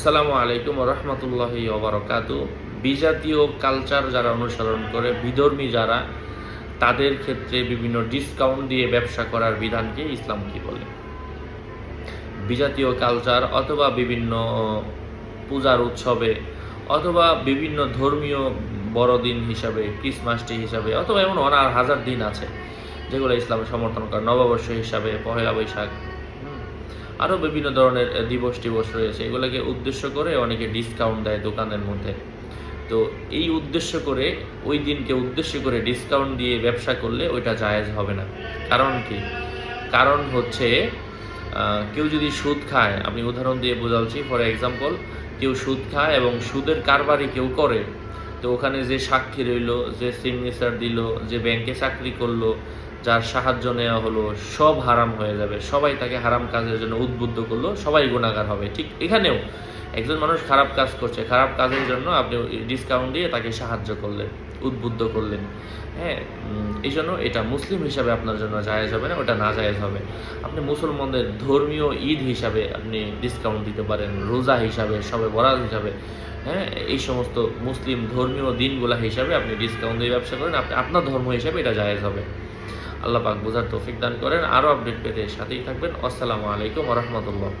আসসালামু আলাইকুম রহমতুল্লাহ ওবরকাতু। বিজাতীয় কালচার যারা অনুসরণ করে, বিধর্মী যারা, তাদের ক্ষেত্রে বিভিন্ন ডিসকাউন্ট দিয়ে ব্যবসা করার বিধানকে ইসলাম কি বলে? বিজাতীয় কালচার অথবা বিভিন্ন পূজার উৎসবে, অথবা বিভিন্ন ধর্মীয় বড়দিন হিসাবে ক্রিসমাস ডে হিসাবে, অথবা এমন অনার হাজার দিন আছে, যেগুলো ইসলাম সমর্থন করে নববর্ষ হিসাবে, পহেলা বৈশাখ আরও বিভিন্ন ধরনের দিবস টিবস রয়েছে। এগুলোকে উদ্দেশ্য করে অনেকে ডিসকাউন্ট দেয় দোকানের মধ্যে। তো এই উদ্দেশ্য করে, ওই দিনকে উদ্দেশ্য করে ডিসকাউন্ট দিয়ে ব্যবসা করলে ওইটা জায়েজ হবে না। কারণ কি? কারণ হচ্ছে কেউ যদি সুদ খায় আমি উদাহরণ দিয়ে বোঝাচ্ছি ফর এক্সাম্পল কেউ সুদ খায় এবং সুদের কারবারই কেউ করে, তো ওখানে যে সাক্ষী রইল, যে সিগনেচার দিল, যে ব্যাংকে চাকরি করল যার সাহায্য নেওয়া হলো, সব হারাম হয়ে যাবে। সবাই তাকে হারাম কাজের জন্য উদ্বুদ্ধ করল, সবাই গুণাগার হবে। ঠিক এখানেও একজন মানুষ খারাপ কাজ করছে, খারাপ কাজের জন্য আপনি ডিসকাউন্ট দিয়ে তাকে সাহায্য করলেন, উদ্বুদ্ধ করলেন। হ্যাঁ এই জন্য এটা মুসলিম হিসাবে আপনার জন্য জায়েজ হবে না, ওটা না জায়েজ হবে। আপনি মুসলমানদের ধর্মীয় ঈদ হিসাবে আপনি ডিসকাউন্ট দিতে পারেন, রোজা হিসাবে, সবে বরাত হিসাবে। হ্যাঁ এই সমস্ত মুসলিম ধর্মীয় দিনগুলা হিসাবে আপনি ডিসকাউন্ট দিয়ে ব্যবসা করেন, আপনি, আপনার ধর্ম হিসাবে এটা জায়েজ হবে। আল্লাহ পাক বোঝার তৌফিক দান করেন। আরও আপডেট পেতে সাথেই থাকবেন। আসসালামু আলাইকুম রহমতুল্লাহ।